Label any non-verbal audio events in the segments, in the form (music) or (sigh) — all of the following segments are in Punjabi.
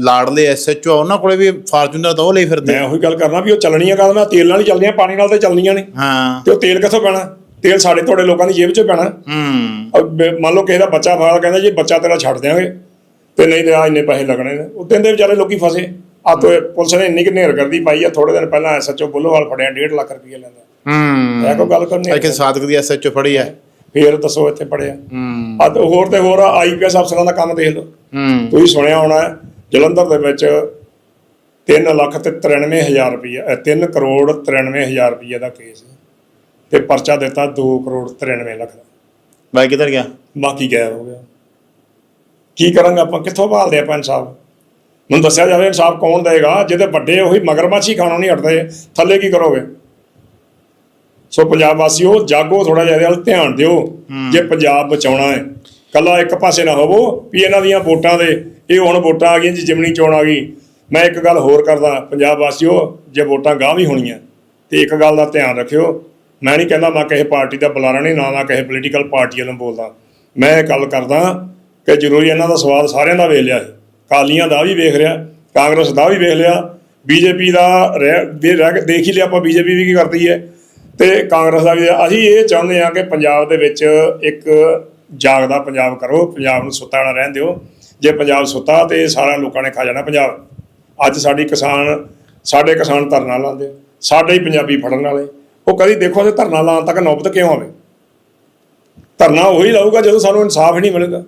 ਲਾੜਲੇ ਐਸਐਚਓ ਉਹਨਾਂ ਕੋਲੇ ਵੀ ਫਾਰਚੂਨਰ ਤਾਂ ਉਹ ਲਈ ਫਿਰਦੇ ਮੈਂ ਉਹੀ ਗੱਲ ਕਰਨਾ ਵੀ ਉਹ ਚੱਲਣੀਆਂ ਕਾ ਮੈਂ ਤੇਲ ਨਾਲ ਹੀ ਚੱਲਦੀਆਂ ਪਾਣੀ ਨਾਲ ਤੇ ਚੱਲਣੀਆਂ ਨੇ। ਹਾਂ। ਤੇ ਉਹ ਤੇਲ ਕਿੱਥੋਂ ਪੈਣਾ? ਤੇਲ ਸਾਡੇ ਤੁਹਾਡੇ ਲੋਕਾਂ ਦੀ ਜੇਬ 'ਚੋਂ ਪੈਣਾ। ਹੂੰ। ਮੰਨ ਲਓ ਕਿਸੇ ਦਾ ਬੱਚਾ ਫਾਲ ਕਹਿੰਦਾ ਜੀ ਬੱਚਾ ਤੇਰਾ ਛੱਡ ਦਿਆਂਗੇ। ਤੇ ਨਹੀਂ ਤੇ ਆ ਇੰਨੇ ਪੈਸੇ ਲੱਗਣੇ ਨੇ। ਉਦੋਂ ਦੇ ਵਿਚਾਰੇ ਲੋਕੀ ਫਸੇ। ਆ ਤੋਂ ਪੁਲਿਸ ਨੇ ਇੰਨੀ ਕਿ ਨੇਰ ਕਰਦੀ ਪਾਈ ਆ ਥੋੜੇ ਦਿਨ ਪਹਿਲਾਂ ਐਸਐਚਓ ਬੁੱਲੋਵਾਲ ਫੜਿਆ 1.5 ਲੱਖ ਰੁਪਏ ਲੈਂਦਾ। ਹੂੰ। ਇਹ ਕੋਈ ਗੱਲ ਕਰਨੀ ਅਜੇ ਸਾਦਕ ਦੀ ਐਸਐਚਓ ਫੜੀ ਹੈ ਫੇਰ ਦੱਸੋ ਇੱਥੇ ਪੜਿਆ ਹੂੰ। ਆ ਤੇ ਹੋਰ ਤੇ ਹੋਰ ਆਈਪੀਐਸ ਅਫਸਰਾਂ ਦਾ ਕੰਮ ਦੇਖ ਲਓ। ਹੂੰ। ਤੁਸੀਂ ਸੁਣਿਆ ਹੋਣਾ ਹੈ, ਜਲੰਧਰ ਦੇ ਵਿੱਚ 3 ਲੱਖ ਤੇ 93 ਹਜ਼ਾਰ ਰੁਪਏ 3 ਕਰੋੜ 93 ਹਜ਼ਾਰ ਰੁਪਏ ਦਾ ਕੇਸ ਹੈ। ਤੇ ਪਰਚਾ ਦਿੱਤਾ 2 ਕਰੋੜ 93 ਲੱਖ ਦਾ। ਬਾਈ ਕਿੱਧਰ ਗਿਆ? ਬਾਕੀ ਗਾਇਬ ਹੋ ਗਿਆ। ਕੀ ਕਰਾਂਗੇ ਆਪਾਂ? ਕਿੱਥੋਂ ਭਾਲਦੇ ਆਪਾਂ ਇਨਸਾਫ ਮੈਨੂੰ ਦੱਸਿਆ ਜਾਵੇ ਇਨਸਾਫ ਕੌਣ ਦੇਗਾ ਜਿਹਦੇ ਵੱਡੇ ਉਹੀ ਮਗਰਮੱਛ ਖਾਣੋਂ ਨਹੀਂ ਹਟਦੇ। ਥੱਲੇ ਕੀ ਕਰੋਗੇ? ਸੋ ਪੰਜਾਬ ਵਾਸੀਓ ਜਾਗੋ ਥੋੜਾ ਜਿਹਾ ਇਹਦੇ ਵੱਲ ਧਿਆਨ ਦਿਓ। ਜੇ ਪੰਜਾਬ ਬਚਾਉਣਾ ਹੈ ਕੱਲਾ ਇੱਕ ਪਾਸੇ ਨਾ ਹੋਵੋ ਵੀ ਇਹਨਾਂ ਦੀਆਂ ਵੋਟਾਂ ਦੇ ਇਹ ਹੁਣ ਵੋਟਾਂ ਆ ਗਈਆਂ ਜੀ ਜਿਮਣੀ ਚੋਣ ਆ ਗਈ। ਮੈਂ ਇੱਕ ਗੱਲ ਹੋਰ ਕਰਦਾ, ਪੰਜਾਬ ਵਾਸੀਓ, ਜੇ ਵੋਟਾਂ ਗਾਂ ਵੀ ਹੋਣੀਆਂ, ਤੇ ਇੱਕ ਗੱਲ ਦਾ ਧਿਆਨ ਰੱਖਿਓ। ਮੈਂ ਨਹੀਂ ਕਹਿੰਦਾ ਮੈਂ ਕਿਸੇ ਪਾਰਟੀ ਦਾ ਬੁਲਾਰਾ ਨਹੀਂ, ਨਾ ਮੈਂ ਕਿਸੇ ਪੋਲੀਟੀਕਲ ਪਾਰਟੀ ਵੱਲੋਂ ਬੋਲਦਾ। ਮੈਂ ਇਹ ਗੱਲ ਕਰਦਾ ਕਿ ਜ਼ਰੂਰੀ ਇਹਨਾਂ ਦਾ ਸਵਾਲ ਸਾਰਿਆਂ ਦਾ ਵੇਖ ਲਿਆ। ਹੈ ਕਾਲੀਆਂ ਦਾ ਵੀ ਵੇਖ ਲਿਆ ਕਾਂਗਰਸ ਦਾ ਵੀ ਵੇਖ ਲਿਆ, ਬੀਜੇਪੀ ਦਾ ਰਹਿ ਵੀ ਰਹਿ ਦੇਖ ਹੀ ਲਿਆ ਆਪਾਂ, ਬੀਜੇਪੀ ਵੀ ਕੀ ਕਰਦੀ ਹੈ। ਤੇ ਕਾਂਗਰਸ ਦਾ ਵੀ ਅਸੀਂ ਇਹ ਚਾਹੁੰਦੇ ਹਾਂ ਕਿ ਪੰਜਾਬ ਦੇ ਵਿੱਚ ਇੱਕ ਜਾਗਦਾ ਪੰਜਾਬ ਕਰੋ, ਪੰਜਾਬ ਨੂੰ ਸੁੱਤਾ ਨਾ ਰਹਿਣ ਦਿਓ। ਜੇ ਪੰਜਾਬ ਸੁੱਤਾ ਤੇ ਸਾਰਾ ਲੋਕਾਂ ਨੇ ਖਾ ਜਾਣਾ ਪੰਜਾਬ। ਅੱਜ ਸਾਡੀ ਕਿਸਾਨ, ਸਾਡੇ ਕਿਸਾਨ ਧਰਨਾ ਲਾਉਂਦੇ ਸਾਡੇ ਹੀ ਪੰਜਾਬੀ ਫੜਨ ਵਾਲੇ। ਉਹ ਕਦੀ ਦੇਖੋ ਤੇ ਧਰਨਾ ਲਾਉਣ ਤੱਕ ਨੌਬਤ ਕਿਉਂ ਆਵੇ? ਧਰਨਾ ਉਹੀ ਲਾਊਗਾ ਜਦੋਂ ਸਾਨੂੰ ਇਨਸਾਫ ਨਹੀਂ ਮਿਲੇਗਾ।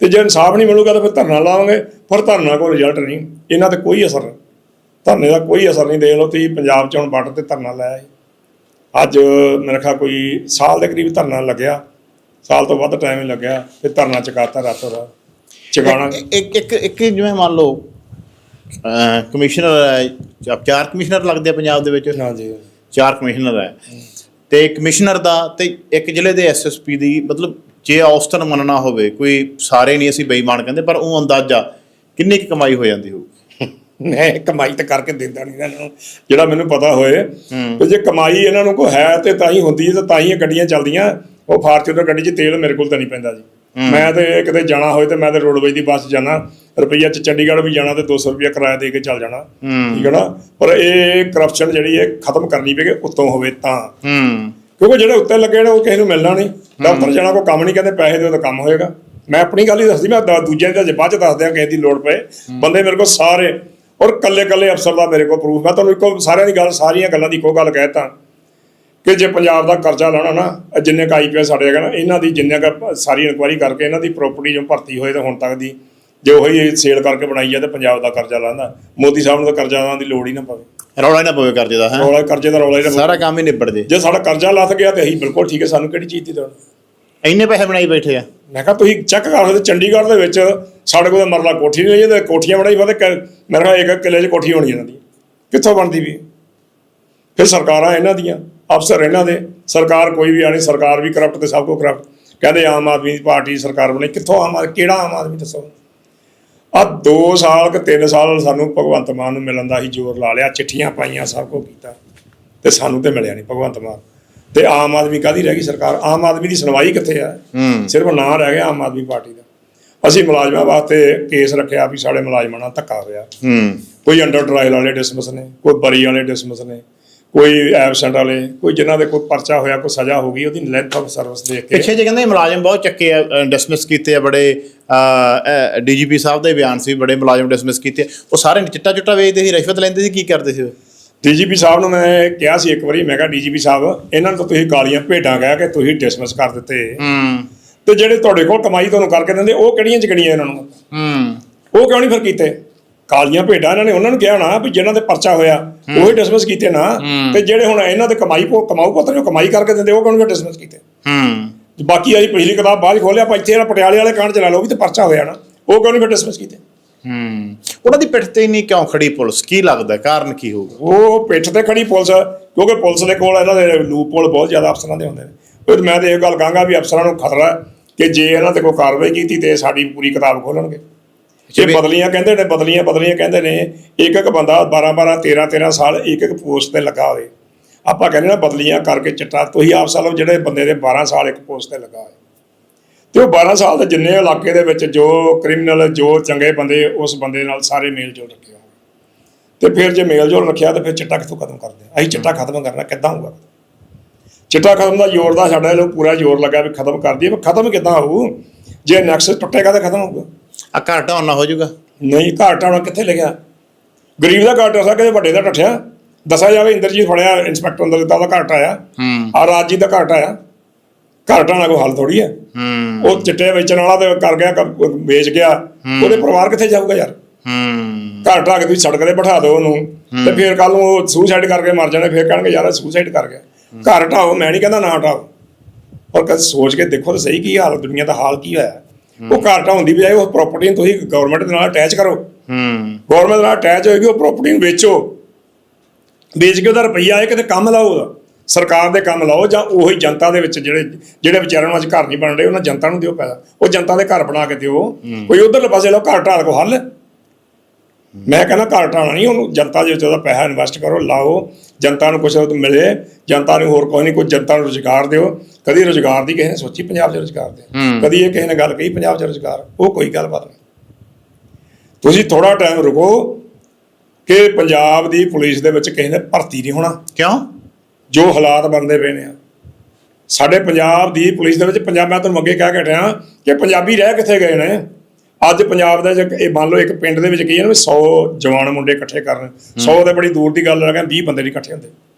ਤੇ ਜੇ ਇਨਸਾਫ ਨਹੀਂ ਮਿਲੂਗਾ ਤਾਂ ਫਿਰ ਧਰਨਾ ਲਾਵਾਂਗੇ ਫਿਰ ਧਰਨਾ ਕੋਈ ਰਿਜ਼ਲਟ ਨਹੀਂ। ਇਹਨਾਂ ਤੇ ਕੋਈ ਅਸਰ ਨਹੀਂ। ਧਰਨੇ ਦਾ ਕੋਈ ਅਸਰ ਨਹੀਂ, ਦੇਖ ਲਓ ਤੁਸੀਂ ਪੰਜਾਬ 'ਚ ਹੁਣ ਬਾਰਡਰ ਤੇ ਧਰਨਾ ਲਾਇਆ ਅੱਜ ਮੇਰੇ ਖਿਆਲ ਕੋਈ ਸਾਲ ਦੇ ਕਰੀਬ ਧਰਨਾ ਲੱਗਿਆ। ਸਾਲ ਤੋਂ ਵੱਧ ਟਾਈਮ ਲੱਗਿਆ ਤੇ ਧਰਨਾ ਚੁਕਾਤਾ ਰਾਤੋਂ ਰਾਤ। ਇੱਕ ਇੱਕ ਇੱਕ ਜਿਵੇਂ ਮੰਨ ਲਓ ਕਮਿਸ਼ਨਰ ਹੈ ਚਾਰ ਕਮਿਸ਼ਨਰ ਲੱਗਦੇ ਆ ਪੰਜਾਬ ਦੇ ਵਿੱਚ। ਹਾਂਜੀ ਚਾਰ ਕਮਿਸ਼ਨਰ ਹੈ। ਤੇ ਕਮਿਸ਼ਨਰ ਦਾ ਤੇ ਇੱਕ ਜ਼ਿਲ੍ਹੇ ਦੇ ਐਸਐਸਪੀ ਦੀ ਮਤਲਬ ਜੇ ਔਸਤਨ ਮੰਨਣਾ ਹੋਵੇ ਕੋਈ ਸਾਰੇ ਨਹੀਂ ਅਸੀਂ ਬੇਈਮਾਨ ਕਹਿੰਦੇ ਪਰ ਉਹ ਅੰਦਾਜ਼ਾ ਕਿੰਨੀ ਕੁ ਕਮਾਈ ਹੋ ਜਾਂਦੀ ਹੋਊ? (laughs) ਮੈਂ ਕਮਾਈ ਤਾਂ ਕਰਕੇ ਦਿੰਦਾ ਨਹੀਂ ਇਹਨਾਂ ਨੂੰ ਜਿਹੜਾ ਮੈਨੂੰ ਪਤਾ ਹੋਏ। ਤੇ ਜੇ ਕਮਾਈ ਇਹਨਾਂ ਨੂੰ ਕੋਈ ਹੈ ਤੇ ਤਾਂ ਹੀ ਹੁੰਦੀ ਹੈ ਤੇ ਤਾਂ ਹੀ ਗੱਡੀਆਂ ਚੱਲਦੀਆਂ ਉਹ ਫਾਰਚੂਨਰ ਗੱਡੀ 'ਚ ਤੇਲ ਮੇਰੇ ਕੋਲ ਤਾਂ ਨਹੀਂ ਪੈਂਦਾ ਜੀ। ਮੈਂ ਤੇ ਕਿਤੇ ਜਾਣਾ ਹੋਏ ਤੇ ਮੈਂ ਤੇ ਰੋਡਵੇਜ ਦੀ ਬੱਸ ਜਾਣਾ ਰੁਪਈਆ ਚ ਚੰਡੀਗੜ੍ਹ ਵੀ ਜਾਣਾ ਤੇ 200 ਰੁਪਈਆ ਕਿਰਾਇਆ ਦੇ ਕੇ ਚੱਲ ਜਾਣਾ। ਠੀਕ ਹੈ ਨਾ? ਪਰ ਇਹ ਕਰਪਸ਼ਨ ਜਿਹੜੀ ਹੈ ਖਤਮ ਕਰਨੀ ਪਏਗੀ ਉੱਤੋਂ ਹੋਵੇ ਤਾਂ। ਕਿਉਂਕਿ ਜਿਹੜੇ ਉੱਤੇ ਲੱਗੇ ਨੇ ਉਹ ਕਿਸੇ ਨੂੰ ਮਿਲਣਾ ਨਹੀਂ। ਦਫ਼ਤਰ ਜਾਣਾ ਕੋਈ ਕੰਮ ਨਹੀਂ ਕਹਿੰਦੇ ਪੈਸੇ ਦਿਓ ਤਾਂ ਕੰਮ ਹੋਏਗਾ। ਮੈਂ ਆਪਣੀ ਗੱਲ ਹੀ ਦੱਸਦੀ ਮੈਂ ਦੂਜਿਆਂ ਦੀ ਤਾਂ ਬਾਅਦ ਚ ਦੱਸਦਿਆਂ ਕਿਸੇ ਦੀ ਲੋੜ ਪਏ। ਬੰਦੇ ਮੇਰੇ ਕੋਲ ਸਾਰੇ ਔਰ ਕੱਲੇ ਕੱਲੇ ਅਫਸਰ ਦਾ ਮੇਰੇ ਕੋਲ ਪ੍ਰੂਫ ਮੈਂ ਤੁਹਾਨੂੰ ਇੱਕੋ ਸਾਰਿਆਂ ਦੀ ਗੱਲ ਸਾਰੀਆਂ ਗੱਲਾਂ ਦੀ ਇੱਕੋ ਗੱਲ ਕਹਿਤਾ ਕਿ ਜੇ ਪੰਜਾਬ ਦਾ ਕਰਜ਼ਾ ਲਾਉਣਾ ਨਾ ਜਿੰਨੇ ਕ ਆਈਪੀਐਸ ਸਾਡੇ ਹੈਗਾ ਨਾ ਇਹਨਾਂ ਦੀ ਜਿੰਨੇ ਕ ਸਾਰੀ ਇਨਕੁਆਇਰੀ ਕਰਕੇ ਇਹਨਾਂ ਦੀ ਪ੍ਰਾਪਰਟੀ ਜੋ ਭਰਤੀ ਹੋਏ ਤੇ ਹੁਣ ਤੱਕ ਦੀ ਜੇ ਉਹੀ ਸੇਲ ਕਰਕੇ ਬਣਾਈ ਆ ਤੇ ਪੰਜਾਬ ਦਾ ਕਰਜ਼ਾ ਲਾਉਂਦਾ। ਮੋਦੀ ਸਾਹਿਬ ਨੂੰ ਤਾਂ ਕਰਜ਼ਾ ਲਾਉਣ ਦੀ ਲੋੜ ਹੀ ਨਾ ਪਵੇ। ਰੌਲਾ ਹੀ ਨਾ ਪਵੇ ਕਰਜ਼ੇ ਦਾ ਹੈ? ਰੌਲਾ ਕਰਜ਼ੇ ਦਾ ਰੌਲਾ ਹੀ ਨਾ ਪਵੇ। ਸਾਰਾ ਕੰਮ ਹੀ ਨਿਬੜ ਜੇ। ਜੇ ਸਾਡਾ ਕਰਜ਼ਾ ਲੱਥ ਗਿਆ ਤੇ ਅਸੀਂ ਬਿਲਕੁਲ ਠੀਕ ਹੈ ਸਾਨੂੰ ਕਿਹੜੀ ਚੀਜ਼ ਦੀ ਲੋੜ? ਇੰਨੇ ਪੈਸੇ ਬਣਾਈ ਬੈਠੇ ਆ। ਮੈਂ ਕਿਹਾ ਤੁਸੀਂ ਚੈੱਕ ਕਰ ਸਕਦੇ ਚੰਡੀਗੜ੍ਹ ਦੇ ਵਿੱਚ ਸਾਡੇ ਕੋਲ ਮਰਲਾ ਕੋਠੀ ਨਹੀਂ ਹੈ ਤੇ ਕੋਠੀਆਂ ਬਣਾਈ ਫਤੇ ਮੇਰੇ ਖਿਆਲ ਇੱਕ ਇੱਕ ਕਿੱਲੇ 'ਚ ਕੋਠੀ ਹੋਣੀ ਇਹਨਾਂ ਦੀ। ਕਿੱਥੋਂ ਬਣਦੀ ਵੀ? ਫਿਰ ਸਰਕਾਰਾਂ ਇਹਨਾਂ ਦੀਆਂ। ਅਫਸਰ ਇਹਨਾਂ ਦੇ ਸਰਕਾਰ ਕੋਈ ਵੀ ਆਣੀ ਸਰਕਾਰ ਵੀ ਕਰਪਟ ਤੇ ਸਭ ਕੋ ਕਰਪਟ ਕਹਿੰਦੇ ਆਮ ਆਦਮੀ ਦੀ ਪਾਰਟੀ ਦੀ ਸਰਕਾਰ ਬਣੀ। ਕਿੱਥੋਂ ਆਮ ਆਦਮੀ ਕਿਹੜਾ ਆਮ ਆਦਮੀ ਦੱਸੋ? ਆ 2 ਸਾਲ ਕਿ 3 ਸਾਲ ਸਾਨੂੰ ਭਗਵੰਤ ਮਾਨ ਨੂੰ ਮਿਲਣ ਦਾ ਹੀ ਜ਼ੋਰ ਲਾ ਲਿਆ ਚਿੱਠੀਆਂ ਪਾਈਆਂ ਸਭ ਕੁਝ ਕੀਤਾ। ਤੇ ਸਾਨੂੰ ਤੇ ਮਿਲਿਆ ਨਹੀਂ ਭਗਵੰਤ ਮਾਨ। ਤੇ ਆਮ ਆਦਮੀ ਕਾਦੀ ਰਹਿ ਗਈ ਸਰਕਾਰ? ਆਮ ਆਦਮੀ ਦੀ ਸੁਣਵਾਈ ਕਿੱਥੇ ਆ? ਸਿਰਫ ਨਾਂ ਰਹਿ ਗਿਆ ਆਮ ਆਦਮੀ ਪਾਰਟੀ ਦਾ। ਅਸੀਂ ਮੁਲਾਜ਼ਮਾਂ ਵਾਸਤੇ ਕੇਸ ਰੱਖਿਆ ਵੀ ਸਾਡੇ ਮੁਲਾਜ਼ਮਾਂ ਨਾਲ ਧੱਕਾ ਹੋਇਆ। ਕੋਈ ਅੰਡਰ ਟਰਾਇਲ ਵਾਲੇ ਡਿਸਮਿਸ ਨੇ ਕੋਈ ਬਰੀ ਵਾਲੇ ਡਿਸਮਿਸ ਨੇ। ਕੋਈ ਐਬਸੈਂਟ ਵਾਲੇ ਕੋਈ ਜਿਨ੍ਹਾਂ ਦੇ ਕੋਈ ਪਰਚਾ ਹੋਇਆ ਕੋਈ ਸਜ਼ਾ ਹੋ ਗਈ ਉਹਦੀ ਲੈਂਥ ਆਫ ਸਰਵਿਸ ਦੇਖ ਕੇ। ਪਿੱਛੇ ਜੇ ਕਹਿੰਦੇ ਮੁਲਾਜ਼ਮ ਬਹੁਤ ਚੱਕੇ ਆ ਡਿਸਮਿਸ ਕੀਤੇ ਆ ਬੜੇ ਡੀਜੀਪੀ ਸਾਹਿਬ ਦੇ ਬਿਆਨ ਸੀ ਬੜੇ ਮੁਲਾਜ਼ਮ ਡਿਸਮਿਸ ਕੀਤੇ। ਉਹ ਸਾਰੇ ਚਿੱਟਾ ਚੁੱਟਾ ਵੇਚਦੇ ਸੀ ਰਿਸ਼ਵਤ ਲੈਂਦੇ ਸੀ ਕੀ ਕਰਦੇ ਸੀ? ਡੀਜੀਪੀ ਸਾਹਿਬ ਨੂੰ ਮੈਂ ਕਿਹਾ ਸੀ ਇੱਕ ਵਾਰੀ ਮੈਂ ਕਿਹਾ ਡੀਜੀਪੀ ਸਾਹਿਬ ਇਹਨਾਂ ਨੂੰ ਤਾਂ ਤੁਸੀਂ ਕਾਲੀਆਂ ਭੇਡਾਂ ਕਹਿ ਕੇ ਤੁਸੀਂ ਡਿਸਮਿਸ ਕਰ ਦਿੱਤੇ। ਹੂੰ। ਤੇ ਜਿਹੜੇ ਤੁਹਾਡੇ ਕੋਲ ਕਮਾਈ ਤੁਹਾਨੂੰ ਕਰਕੇ ਦਿੰਦੇ ਉਹ ਕਿਹੜੀਆਂ ਚਕੜੀਆਂ ਇਹਨਾਂ ਨੂੰ? ਹੂੰ। ਉਹ ਕਿਉਂ ਨਹੀਂ ਫਿਰ ਕੀਤੇ? ਕਾਲੀਆਂ ਭੇਡਾਂ ਇਹਨਾਂ ਨੇ ਉਹਨਾਂ ਨੂੰ ਕਿਹਾ ਨਾ ਵੀ ਜਿਹਨਾਂ ਤੇ ਪਰਚਾ ਹੋਇਆ ਉਹ ਹੀ ਡਿਸਮਿਸ ਕੀਤੇ ਨਾ। ਤੇ ਜਿਹੜੇ ਹੁਣ ਇਹਨਾਂ ਦੇ ਕਮਾਈ ਪੋ ਕਮਾਊ ਪੁੱਤ ਨੇ ਉਹ ਕਮਾਈ ਕਰਕੇ ਦਿੰਦੇ ਉਹ ਕਿਉਂ ਡਿਸਮਿਸ ਕੀਤੇ? ਹੂੰ। ਬਾਕੀ ਆਈ ਪਿਛਲੀ ਕਿਤਾਬ ਬਾਅਦ 'ਚ ਖੋਲਿਆ ਆਪਾਂ ਇੱਥੇ ਜਿਹੜਾ ਪਟਿਆਲੇ ਵਾਲੇ ਕਾਂਡ ਚਲਾ ਲਓ ਵੀ ਤੇ ਪਰਚਾ ਹੋਇਆ ਨਾ ਉਹ ਕਿਉਂ ਨਹੀਂ ਡਿਸਮਿਸ ਕੀਤੇ? ਹੂੰ। ਉਹਨਾਂ ਦੀ ਪਿੱਠ ਤੇ ਨਹੀਂ ਕਿਉਂ ਖੜੀ ਪੁਲਿਸ? ਕੀ ਲੱਗਦਾ ਕਾਰਨ ਕੀ ਹੋਊਗਾ ਉਹ ਪਿੱਠ ਤੇ ਖੜੀ ਪੁਲਿਸ ਕਿਉਂਕਿ ਪੁਲਿਸ ਦੇ ਕੋਲ ਇਹਨਾਂ ਦੇ ਲੂਪ ਹੋਲ ਬਹੁਤ ਜ਼ਿਆਦਾ ਅਫਸਰਾਂ ਦੇ ਹੁੰਦੇ ਨੇ। ਉਹ ਮੈਂ ਤੇ ਇਹ ਗੱਲ ਕਹਾਂਗਾ ਵੀ ਅਫਸਰਾਂ ਨੂੰ ਖਤਰਾ ਹੈ ਕਿ ਜੇ ਇਹਨਾਂ ਤੇ ਕੋਈ ਕਾਰਵਾਈ ਕੀਤੀ ਤੇ ਸਾਡੀ ਪੂਰੀ ਕਿਤਾਬ ਖੋਲਣਗੇ ਇਹ ਬਦਲੀਆਂ ਕਹਿੰਦੇ ਨੇ ਬਦਲੀਆਂ ਬਦਲੀਆਂ ਕਹਿੰਦੇ ਨੇ ਇੱਕ ਇੱਕ ਬੰਦਾ 12 12 13 13 ਸਾਲ ਇੱਕ ਇੱਕ ਪੋਸਟ ਤੇ ਲੱਗਾ ਹੋਵੇ। ਆਪਾਂ ਕਹਿੰਦੇ ਨਾ ਬਦਲੀਆਂ ਕਰਕੇ ਚਿੱਟਾ ਤੁਸੀਂ ਆਪ ਸਾਲੋ ਜਿਹੜੇ ਬੰਦੇ ਦੇ 12 ਸਾਲ ਇੱਕ ਪੋਸਟ ਤੇ ਲੱਗਾ ਹੋਏ। ਤੇ ਉਹ 12 ਸਾਲ ਦੇ ਜਿੰਨੇ ਇਲਾਕੇ ਦੇ ਵਿੱਚ ਜੋ ਕ੍ਰਿਮੀਨਲ ਜੋ ਚੰਗੇ ਬੰਦੇ ਉਸ ਬੰਦੇ ਨਾਲ ਸਾਰੇ ਮੇਲ ਜੋਲ ਰੱਖੇ ਹੋਣ ਤੇ ਫਿਰ ਜੇ ਮੇਲ ਜੋਲ ਰੱਖਿਆ ਤੇ ਫਿਰ ਚਿੱਟਾ ਕਿੱਥੋਂ ਖਤਮ ਕਰਦੇ ਅਸੀਂ ਚਿੱਟਾ ਖਤਮ ਕਰਨਾ ਕਿੱਦਾਂ ਹੋਊਗਾ? ਚਿੱਟਾ ਖਤਮ ਦਾ ਜ਼ੋਰ ਦਾ ਸਾਡਾ ਲੋ ਪੂਰਾ ਜ਼ੋਰ ਲੱਗਾ ਵੀ ਖਤਮ ਕਰ ਦਈਏ ਪਰ ਖਤਮ ਕਿੱਦਾਂ ਹੋਊ? ਜੇ ਨੈਕਸਸ ਟੁੱਟੇਗਾ ਤਾਂ ਖਤਮ ਹੋਊਗਾ। ਆ ਢਾਉਣ ਨਾ ਹੋ ਜਾਊਗਾ? ਨਹੀਂ ਘਾਟ ਆਉਣਾ ਕਿੱਥੇ ਲਿਖਿਆ ਗਰੀਬ ਦਾ ਘਾਟ ਆ ਕਿਸੇ ਵੱਡੇ ਦਾ ਟੱਠਿਆ ਦੱਸਿਆ ਜਾਵੇ ਇੰਦਰਜੀਤ ਫੜਿਆ ਇੰਸਪੈਕਟਰ ਅੰਦਰ ਦਿੱਤਾ ਉਹਦਾ ਘਾਟ ਆਇਆ ਹੂੰ। ਆ ਰਾਜਜੀਤ ਦਾ ਘਾਟ ਆਇਆ ਘਾਟ ਆਣਾ ਕੋਈ ਹੱਲ ਥੋੜੀ ਹੈ ਹੂੰ। ਉਹ ਚਿੱਟੇ ਵੇਚਣ ਵਾਲਾ ਤੇ ਕਰ ਗਿਆ ਵੇਚ ਗਿਆ। ਉਹਦੇ ਪਰਿਵਾਰ ਕਿੱਥੇ ਜਾਊਗਾ ਯਾਰ? ਹੂੰ। ਘਰ ਢਾ ਕੇ ਤੁਸੀਂ ਸੜਕ ਤੇ ਬਿਠਾ ਦਿਓ ਉਹਨੂੰ। ਤੇ ਫਿਰ ਕੱਲ ਨੂੰ ਉਹ ਸੁਸਾਈਡ ਕਰਕੇ ਮਰ ਜਾਣੇ ਫਿਰ ਕਹਿਣਗੇ ਯਾਰ ਸੁਸਾਈਡ ਕਰ ਗਿਆ। ਘਰ ਢਾਓ ਮੈਂ ਨਹੀਂ ਕਹਿੰਦਾ ਨਾ ਢਾਓ ਪਰ ਕਦੇ ਸੋਚ ਕੇ ਦੇਖੋ ਤਾਂ ਸਹੀ ਕੀ ਹਾਲ ਦੁਨੀਆ ਦਾ ਹਾਲ ਕੀ ਹੋਇਆ। ਉਹ ਘਰ ਢਾਉਣ ਦੀ ਬਜਾਏ ਉਹ ਪ੍ਰਾਪਰਟੀ ਨੂੰ ਤੁਸੀਂ ਗਵਰਨਮੈਂਟ ਦੇ ਨਾਲ ਅਟੈਚ ਕਰੋ। ਹੂੰ ਗਵਰਨਮੈਂਟ ਨਾਲ ਅਟੈਚ ਹੋਏਗੀ ਉਹ ਪ੍ਰਾਪਰਟੀ ਨੂੰ ਵੇਚੋ। ਵੇਚ ਕੇ ਉਹਦਾ ਰੁਪਈਆ ਆਏ ਕਿਤੇ ਕੰਮ ਲਾਓ ਉਹਦਾ। ਸਰਕਾਰ ਦੇ ਕੰਮ ਲਾਓ ਜਾਂ ਉਹੀ ਜਨਤਾ ਦੇ ਵਿੱਚ ਜਿਹੜੇ ਜਿਹੜੇ ਵਿਚਾਰਿਆਂ ਨੂੰ ਅੱਜ ਘਰ ਨਹੀਂ ਬਣ ਰਹੇ ਉਹਨਾਂ ਜਨਤਾ ਨੂੰ ਦਿਓ ਪੈਸਾ। ਉਹ ਜਨਤਾ ਦੇ ਘਰ ਬਣਾ ਕੇ ਦਿਓ। ਕੋਈ ਉਧਰਲੇ ਪਾਸੇ ਲਓ ਘਰ ਢਾਲ ਕੋ ਹੱਲ। ਮੈਂ ਕਹਿੰਦਾ ਘਰ ਢਾਣਾ ਨਹੀਂ ਉਹਨੂੰ ਜਨਤਾ ਦੇ ਵਿੱਚ ਉਹਦਾ ਪੈਸਾ ਇਨਵੈਸਟ ਕਰੋ ਲਾਓ ਜਨਤਾ ਨੂੰ ਕੁਝ ਮਿਲੇ ਜਨਤਾ ਨੂੰ ਹੋਰ ਕੋਈ ਨਹੀਂ ਕੋਈ ਜਨਤਾ ਨੂੰ ਰੁਜ਼ਗਾਰ ਦਿਓ। ਕਦੀ ਰੁਜ਼ਗਾਰ ਦੀ ਕਿਸੇ ਨੇ ਸੋਚੀ ਪੰਜਾਬ 'ਚ ਰੁਜ਼ਗਾਰ ਦੇ। ਕਦੀ ਇਹ ਕਿਸੇ ਨੇ ਗੱਲ ਕਹੀ ਪੰਜਾਬ 'ਚ ਰੁਜ਼ਗਾਰ? ਉਹ ਕੋਈ ਗੱਲਬਾਤ ਨਹੀਂ। ਤੁਸੀਂ ਥੋੜਾ ਟਾਈਮ ਰੁਕੋ ਕਿ ਪੰਜਾਬ ਦੀ ਪੁਲਿਸ ਦੇ ਵਿੱਚ ਕਿਸੇ ਨੇ ਭਰਤੀ ਨਹੀਂ ਹੋਣਾ। ਕਿਉਂ? ਜੋ ਹਾਲਾਤ ਬਣਦੇ ਪਏ ਨੇ ਸਾਡੇ ਪੰਜਾਬ ਦੀ ਪੁਲਿਸ ਦੇ ਵਿੱਚ ਪੰਜਾਬ ਮੈਂ ਤੁਹਾਨੂੰ ਅੱਗੇ ਕਹਿ ਕੇ ਹਟਿਆ ਕਿ ਪੰਜਾਬੀ ਰਹਿ ਕਿੱਥੇ ਗਏ ਨੇ? ਅੱਜ ਪੰਜਾਬ ਦੇ ਵਿੱਚ ਇਹ ਮੰਨ ਲਓ ਇੱਕ ਪਿੰਡ ਦੇ ਵਿੱਚ ਕੀ ਹੈ ਨਾ ਵੀ 100 ਜਵਾਨ ਮੁੰਡੇ ਇਕੱਠੇ ਕਰਨ 100 ਦੇ ਬੜੀ ਦੂਰ ਦੀ ਗੱਲ ਲੱਗਾ 20 ਬੰਦੇ ਨਹੀਂ ਇਕੱਠੇ ਹੁੰਦੇ।